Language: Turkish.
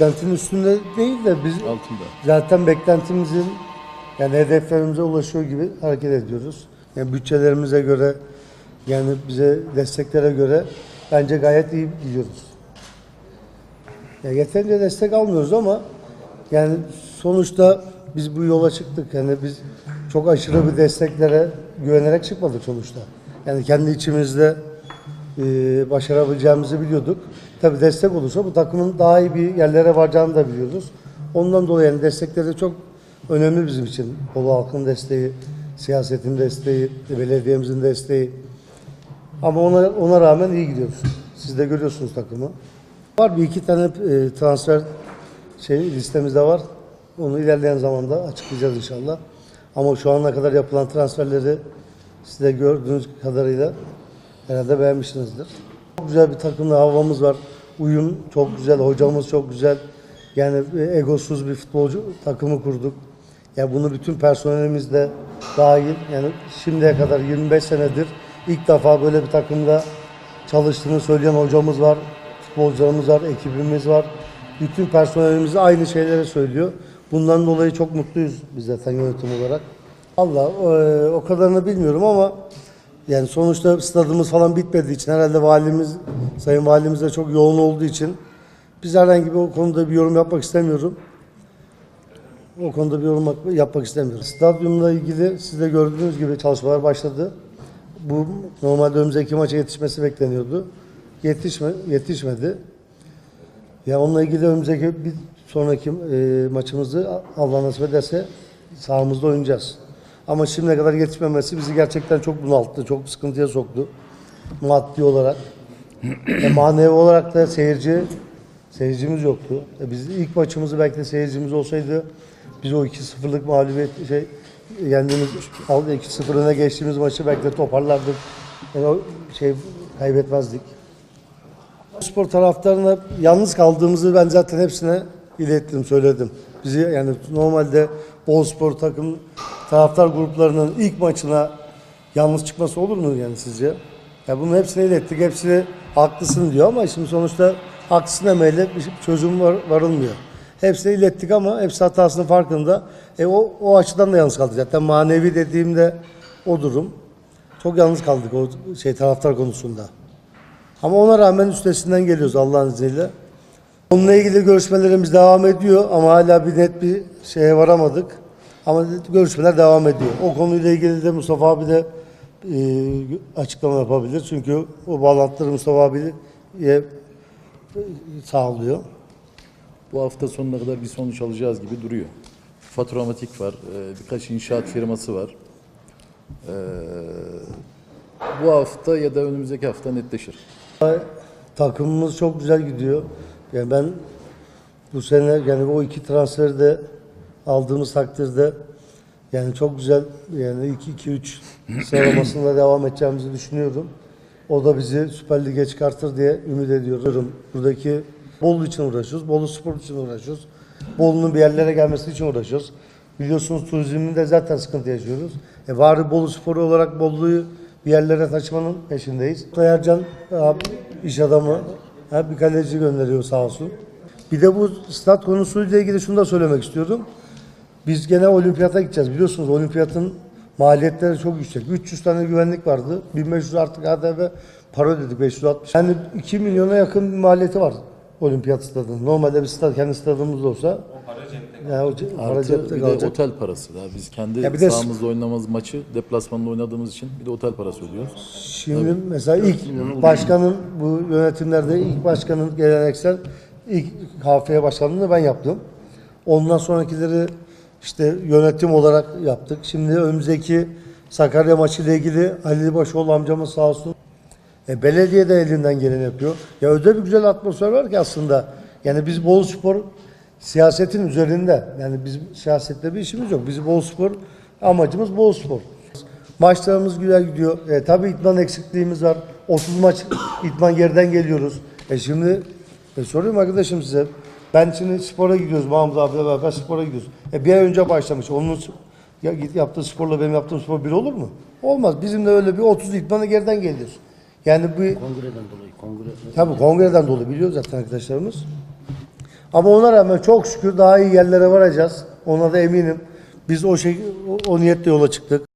Beklentinin üstünde değil de biz Altında. zaten beklentimizin yani hedeflerimize ulaşıyor gibi hareket ediyoruz. Yani bütçelerimize göre yani bize desteklere göre bence gayet iyi gidiyoruz. Ya yeterince destek almıyoruz ama yani sonuçta biz bu yola çıktık. Yani biz çok aşırı bir desteklere güvenerek çıkmadık sonuçta. Yani kendi içimizde e, başarabileceğimizi biliyorduk. Tabii destek olursa bu takımın daha iyi bir yerlere varacağını da biliyoruz. Ondan dolayı yani destekleri çok önemli bizim için. Bolu halkın desteği, siyasetin desteği, belediyemizin desteği. Ama ona, ona rağmen iyi gidiyoruz. Siz de görüyorsunuz takımı. Var bir iki tane e, transfer şey listemizde var. Onu ilerleyen zamanda açıklayacağız inşallah. Ama şu ana kadar yapılan transferleri siz de gördüğünüz kadarıyla herhalde beğenmişsinizdir. Çok güzel bir takımla havamız var. Uyum çok güzel, hocamız çok güzel. Yani egosuz bir futbolcu takımı kurduk. Ya bunu bütün personelimiz de dahil. Yani şimdiye kadar 25 senedir ilk defa böyle bir takımda çalıştığını söyleyen hocamız var, futbolcularımız var, ekibimiz var. Bütün personelimiz aynı şeyleri söylüyor. Bundan dolayı çok mutluyuz biz zaten yönetim olarak. Allah e, o kadarını bilmiyorum ama yani sonuçta stadımız falan bitmediği için herhalde valimiz, sayın valimiz de çok yoğun olduğu için biz herhangi bir o konuda bir yorum yapmak istemiyorum. O konuda bir yorum yap- yapmak istemiyoruz. Stadyumla ilgili siz de gördüğünüz gibi çalışmalar başladı. Bu normalde önümüzdeki maça yetişmesi bekleniyordu. Yetişme, yetişmedi. Ya onunla ilgili önümüzdeki bir sonraki e, maçımızı Allah nasip ederse sahamızda oynayacağız. Ama şimdiye kadar yetişmemesi bizi gerçekten çok bunalttı, çok sıkıntıya soktu. Maddi olarak. e, manevi olarak da seyirci seyircimiz yoktu. E, biz ilk maçımızı belki de seyircimiz olsaydı biz o 2-0'lık mağlubiyet şey yendiğimiz 2-0 öne geçtiğimiz maçı belki de toparlardık. Yani o şey kaybetmezdik. Spor taraftarına yalnız kaldığımızı ben zaten hepsine ilettim, söyledim. Bizi yani normalde Bol Spor takım taraftar gruplarının ilk maçına yalnız çıkması olur mu yani sizce? Ya bunun hepsine ilettik. Hepsini haklısın diyor ama şimdi sonuçta haklısın demeyle bir çözüm var, varılmıyor. Hepsine ilettik ama hepsi hatasının farkında. E o, o açıdan da yalnız kaldık. Zaten manevi dediğimde o durum. Çok yalnız kaldık o şey taraftar konusunda. Ama ona rağmen üstesinden geliyoruz Allah'ın izniyle. Onunla ilgili görüşmelerimiz devam ediyor ama hala bir net bir şeye varamadık. Ama görüşmeler devam ediyor. O konuyla ilgili de Mustafa abi de e, açıklama yapabilir. Çünkü o bağlantıları Mustafa abiye sağlıyor. Bu hafta sonuna kadar bir sonuç alacağız gibi duruyor. Faturamatik var, e, birkaç inşaat firması var. E, bu hafta ya da önümüzdeki hafta netleşir. Takımımız çok güzel gidiyor. Yani ben bu sene yani o iki transferi de aldığımız takdirde yani çok güzel yani 2-2-3 sıralamasında devam edeceğimizi düşünüyorum. O da bizi Süper Lig'e çıkartır diye ümit ediyorum. Buradaki Bolu için uğraşıyoruz. Bolu Spor için uğraşıyoruz. Bolu'nun bir yerlere gelmesi için uğraşıyoruz. Biliyorsunuz turizminde zaten sıkıntı yaşıyoruz. E bari Bolu Sporu olarak Bolu'yu bir yerlere taşımanın peşindeyiz. Ercan abi, iş adamı ha, bir kaleci gönderiyor sağ olsun. Bir de bu stat konusuyla ilgili şunu da söylemek istiyorum. Biz gene olimpiyata gideceğiz. Biliyorsunuz olimpiyatın maliyetleri çok yüksek. 300 tane güvenlik vardı. 1500 artık ADV para ödedik 560. Yani 2 milyona yakın bir maliyeti var olimpiyat stadının. Normalde bir stad, kendi stadımız olsa o para cepte yani o ce- para Artı cepte bir de kalacak. otel parası. Daha biz kendi Ya bir de- sahamızda oynamamız maçı deplasmanda oynadığımız için bir de otel parası ödüyoruz. Şimdi mesela ilk başkanın bu yönetimlerde ilk başkanın geleneksel ilk KFY başkanlığını ben yaptım. Ondan sonrakileri işte yönetim olarak yaptık. Şimdi önümüzdeki Sakarya maçı ile ilgili Ali Başoğlu amcamız sağ olsun. E, belediye de elinden geleni yapıyor. Ya öyle bir güzel atmosfer var ki aslında. Yani biz Bolu Spor siyasetin üzerinde. Yani bizim siyasette bir işimiz yok. Biz Bolu Spor amacımız Bolu Spor. Maçlarımız güzel gidiyor. E, tabii idman eksikliğimiz var. 30 maç idman geriden geliyoruz. E şimdi e, soruyorum arkadaşım size. Ben şimdi spora gidiyoruz. Mahmut abiyle beraber spora gidiyoruz. E, bir ay önce başlamış. Onun yaptığı sporla benim yaptığım spor bir olur mu? Olmaz. Bizim de öyle bir 30 idmanı geriden geliyoruz. Yani bu Kongreden dolayı kongre Tabii kongreden dolayı biliyor zaten arkadaşlarımız. Ama ona rağmen çok şükür daha iyi yerlere varacağız. Ona da eminim. Biz o şey o niyetle yola çıktık.